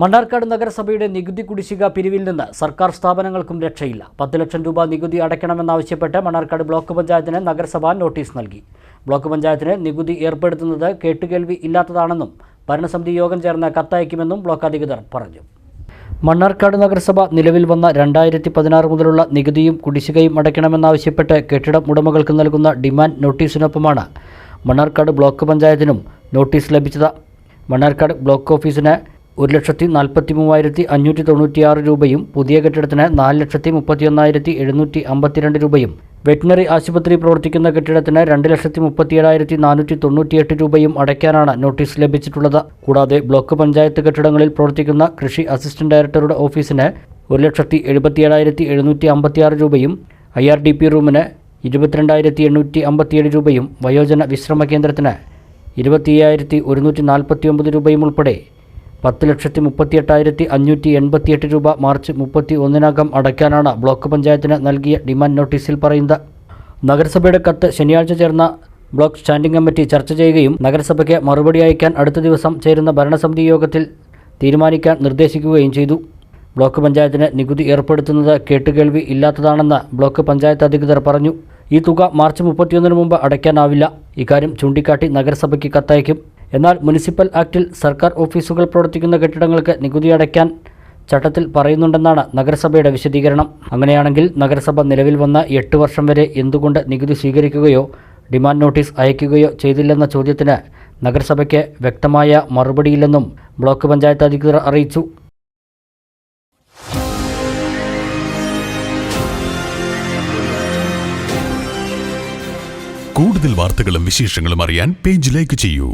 മണ്ണാർക്കാട് നഗരസഭയുടെ നികുതി കുടിശ്ശിക പിരിവിൽ നിന്ന് സർക്കാർ സ്ഥാപനങ്ങൾക്കും രക്ഷയില്ല. പത്ത് ലക്ഷം രൂപ നികുതി അടയ്ക്കണമെന്നാവശ്യപ്പെട്ട് മണ്ണാർക്കാട് ബ്ലോക്ക് പഞ്ചായത്തിന് നഗരസഭ നോട്ടീസ് നൽകി. ബ്ലോക്ക് പഞ്ചായത്തിന് നികുതി ഏർപ്പെടുത്തുന്നത് കേട്ടുകേൾവി ഇല്ലാത്തതാണെന്നും ഭരണസമിതി യോഗം ചേർന്ന് കത്തയക്കുമെന്നും ബ്ലോക്ക് അധികൃതർ പറഞ്ഞു. മണ്ണാർക്കാട് നഗരസഭ നിലവിൽ വന്ന രണ്ടായിരത്തി പതിനാറ് മുതലുള്ള നികുതിയും കുടിശ്ശികയും അടയ്ക്കണമെന്നാവശ്യപ്പെട്ട് കെട്ടിടം ഉടമകൾക്ക് നൽകുന്ന ഡിമാൻഡ് നോട്ടീസിനൊപ്പമാണ് മണ്ണാർക്കാട് ബ്ലോക്ക് പഞ്ചായത്തിനും നോട്ടീസ് ലഭിച്ചത്. മണ്ണാർക്കാട് ബ്ലോക്ക് ഓഫീസിന് ഒരു ലക്ഷത്തി നാൽപ്പത്തി മൂവായിരത്തി അഞ്ഞൂറ്റി തൊണ്ണൂറ്റിയാറ് രൂപയും പുതിയ കെട്ടിടത്തിന് നാല് ലക്ഷത്തി മുപ്പത്തിയൊന്നായിരത്തി എഴുന്നൂറ്റി അമ്പത്തിരണ്ട് രൂപയും. വെറ്റിനറി ആശുപത്രി പ്രവർത്തിക്കുന്ന കെട്ടിടത്തിന് രണ്ട് ലക്ഷത്തി മുപ്പത്തിയേഴായിരത്തി നാനൂറ്റി തൊണ്ണൂറ്റിയെട്ട് രൂപയും അടയ്ക്കാനാണ് നോട്ടീസ് ലഭിച്ചിട്ടുള്ളത്. കൂടാതെ ബ്ലോക്ക് പഞ്ചായത്ത് കെട്ടിടങ്ങളിൽ പ്രവർത്തിക്കുന്ന കൃഷി അസിസ്റ്റന്റ് ഡയറക്ടറുടെ ഓഫീസിന് ഒരു ലക്ഷത്തി എഴുപത്തിയേഴായിരത്തി എഴുന്നൂറ്റി അമ്പത്തിയാറ് രൂപയും ഐ ആർ ഡി പി റൂമിന് ഇരുപത്തിരണ്ടായിരത്തി എണ്ണൂറ്റി അമ്പത്തിയേഴ് രൂപയും വയോജന വിശ്രമ കേന്ദ്രത്തിന് ഇരുപത്തിയ്യായിരത്തി ഒരുന്നൂറ്റി നാൽപ്പത്തി ഒമ്പത് രൂപയും ഉൾപ്പെടെ പത്ത് ലക്ഷത്തി മുപ്പത്തിയെട്ടായിരത്തി അഞ്ഞൂറ്റി എൺപത്തിയെട്ട് രൂപ മാർച്ച് മുപ്പത്തി ഒന്നിനകം അടയ്ക്കാനാണ് ബ്ലോക്ക് പഞ്ചായത്തിന് നൽകിയ ഡിമാൻഡ് നോട്ടീസിൽ പറയുന്നത്. നഗരസഭയുടെ കത്ത് ശനിയാഴ്ച ചേർന്ന ബ്ലോക്ക് സ്റ്റാൻഡിംഗ് കമ്മിറ്റി ചർച്ച ചെയ്യുകയും നഗരസഭയ്ക്ക് മറുപടി അയക്കാൻ അടുത്ത ദിവസം ചേരുന്ന ഭരണസമിതി യോഗത്തിൽ തീരുമാനിക്കാൻ നിർദ്ദേശിക്കുകയും ചെയ്തു. ബ്ലോക്ക് പഞ്ചായത്തിന് നികുതി ഏർപ്പെടുത്തുന്നത് കേട്ടുകേൾവി ഇല്ലാത്തതാണെന്ന് ബ്ലോക്ക് പഞ്ചായത്ത് അധികൃതർ പറഞ്ഞു. ഈ തുക മാർച്ച് മുപ്പത്തിയൊന്നിന് മുമ്പ് അടയ്ക്കാനാവില്ല. ഇക്കാര്യം ചൂണ്ടിക്കാട്ടി നഗരസഭയ്ക്ക് കത്തയക്കും. എന്നാൽ മുനിസിപ്പൽ ആക്ടിൽ സർക്കാർ ഓഫീസുകൾ പ്രവർത്തിക്കുന്ന കെട്ടിടങ്ങൾക്ക് നികുതി അടയ്ക്കാൻ ചട്ടത്തിൽ പറയുന്നുണ്ടെന്നാണ് നഗരസഭയുടെ വിശദീകരണം. അങ്ങനെയാണെങ്കിൽ നഗരസഭ നിലവിൽ വന്ന എട്ട് വർഷം വരെ എന്തുകൊണ്ട് നികുതി സ്വീകരിക്കുകയോ ഡിമാൻഡ് നോട്ടീസ് അയക്കുകയോ ചെയ്തില്ലെന്ന ചോദ്യത്തിന് നഗരസഭയ്ക്ക് വ്യക്തമായ മറുപടിയില്ലെന്നും ബ്ലോക്ക് പഞ്ചായത്ത് അധികൃതർ അറിയിച്ചു. കൂടുതൽ വാർത്തകളും വിശേഷങ്ങളും അറിയാൻ പേജ് ലൈക്ക് ചെയ്യൂ.